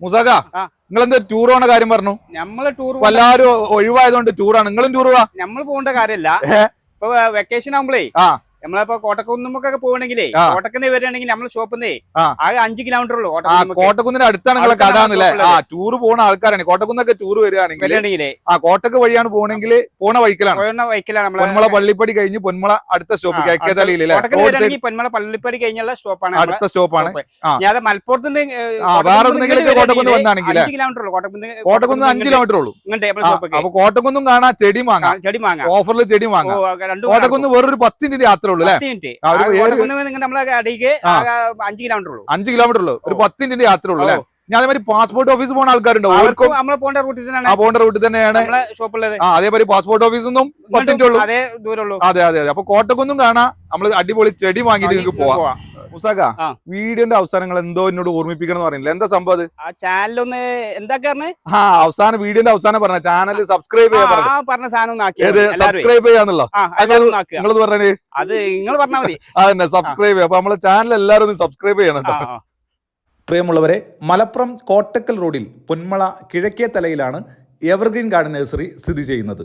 മുസാക ആ. നിങ്ങൾ എന്താ ടൂർ പോണ കാര്യം പറഞ്ഞു? നമ്മൾ ടൂർ എല്ലാരും ഒഴിവായതുകൊണ്ട് ടൂറാണ് നിങ്ങളും ടൂർ പോവാ? നമ്മൾ പോകേണ്ട കാര്യമല്ല ഇപ്പൊ വെക്കേഷൻ ആകുമ്പോഴേ ആ. നമ്മളിപ്പോ കോട്ടക്കുന്നുമൊക്കെ പോകണമെങ്കിലേ ആ. കോട്ടക്കുന്ന് വരികയാണെങ്കിൽ നമ്മൾ ഷോപ്പിന്നേ ആ. ആകെ അഞ്ച് കിലോമീറ്റർ ഉള്ളൂ കോട്ടക്കുന്നിന്റെ അടുത്താണ് നിങ്ങളെ കടാന്നല്ലേ. ആ ടൂർ പോണ ആൾക്കാരാണ്. കോട്ടക്കുന്നൊക്കെ ടൂർ വരികയാണെങ്കിൽ ആ കോട്ടക്ക് വഴിയാണ് പോകണമെങ്കിൽ പോണ വഴിക്കലാണ്. വൈക്കലാണ് പൊന്മള പള്ളിപ്പടി കഴിഞ്ഞ് പൊന്മള അടുത്ത സ്റ്റോപ്പ് പൊന്മള പള്ളിപ്പടി കഴിഞ്ഞുള്ള സ്റ്റോപ്പാണ് അടുത്ത സ്റ്റോപ്പാണ്. ഞാൻ ആ. വേറെ കോട്ടക്കുന്ന് വന്നാണെങ്കിൽ കിലോമീറ്റർ ഉള്ളൂ. കോട്ടക്കുന്ന് കോട്ടക്കുന്ന് അഞ്ച് കിലോമീറ്റർ ഉള്ളൂ. അപ്പൊ കോട്ടക്കുന്നും കാണാം ചെടി വാങ്ങാം ചെടി വാങ്ങാം ഓഫറിൽ ചെടി വാങ്ങാം കോട്ടക്കുന്ന് വേറൊരു പത്തിന്റെ മിനിറ്റ് യാത്ര ഉള്ളൂ അഞ്ച് കിലോമീറ്റർ ഉള്ളൂ. അഞ്ച് കിലോമീറ്റർ ഉള്ളൂ. ഒരു. പത്ത് യാത്ര ഉള്ളൂ അല്ലെ? ഞാൻ അതേമാതിരി പാസ്പോർട്ട് ഓഫീസ് പോകുന്ന ആൾക്കാരുണ്ടോ? ഓർക്കും. പോകേണ്ട റൂട്ടിൽ തന്നെയാണ്. പോകേണ്ട റൂട്ടിൽ തന്നെയാണ്. ആ അതേമാതിരി പാസ്പോർട്ട് ഓഫീസിൽ നിന്നും പത്ത് മിനിറ്റ് ഉള്ളൂ. അതേ അതെ അതെ അപ്പൊ കോട്ടക്കൊന്നും കാണാം. നമ്മൾ അടിപൊളി ചെടി വാങ്ങിയിട്ട് പോവാം. മുസാക്ക വീഡിയോന്റെ അവസാനങ്ങൾ എന്തോ എന്നോട് ഓർമ്മിപ്പിക്കണം പറഞ്ഞില്ല? പറയുന്നില്ല എന്താ സംഭവം അത്? ആ ഒന്ന് എന്താ ആ അവസാനം വീഡിയോന്റെ അവസാനം പറഞ്ഞ ചാനൽ സബ്സ്ക്രൈബ് ചെയ്യാൻ പറഞ്ഞു ആ പറഞ്ഞ സാധനം സബ്സ്ക്രൈബ് ചെയ്യാന്നുള്ളോ? നിങ്ങളത് പറഞ്ഞേ? അത് നിങ്ങൾ പറഞ്ഞാൽ മതി. അതന്നെ സബ്സ്ക്രൈബ് ചെയ്യാം. അപ്പൊ നമ്മളെ ചാനൽ എല്ലാവരും ഒന്ന് സബ്സ്ക്രൈബ് ചെയ്യണം കേട്ടോ. പ്രിയമുള്ളവരെ മലപ്പുറം കോട്ടക്കൽ റോഡിൽ പൊന്മള കിഴക്കേ തലയിലാണ് എവർഗ്രീൻ ഗാർഡൻ നഴ്സറി സ്ഥിതി ചെയ്യുന്നത്.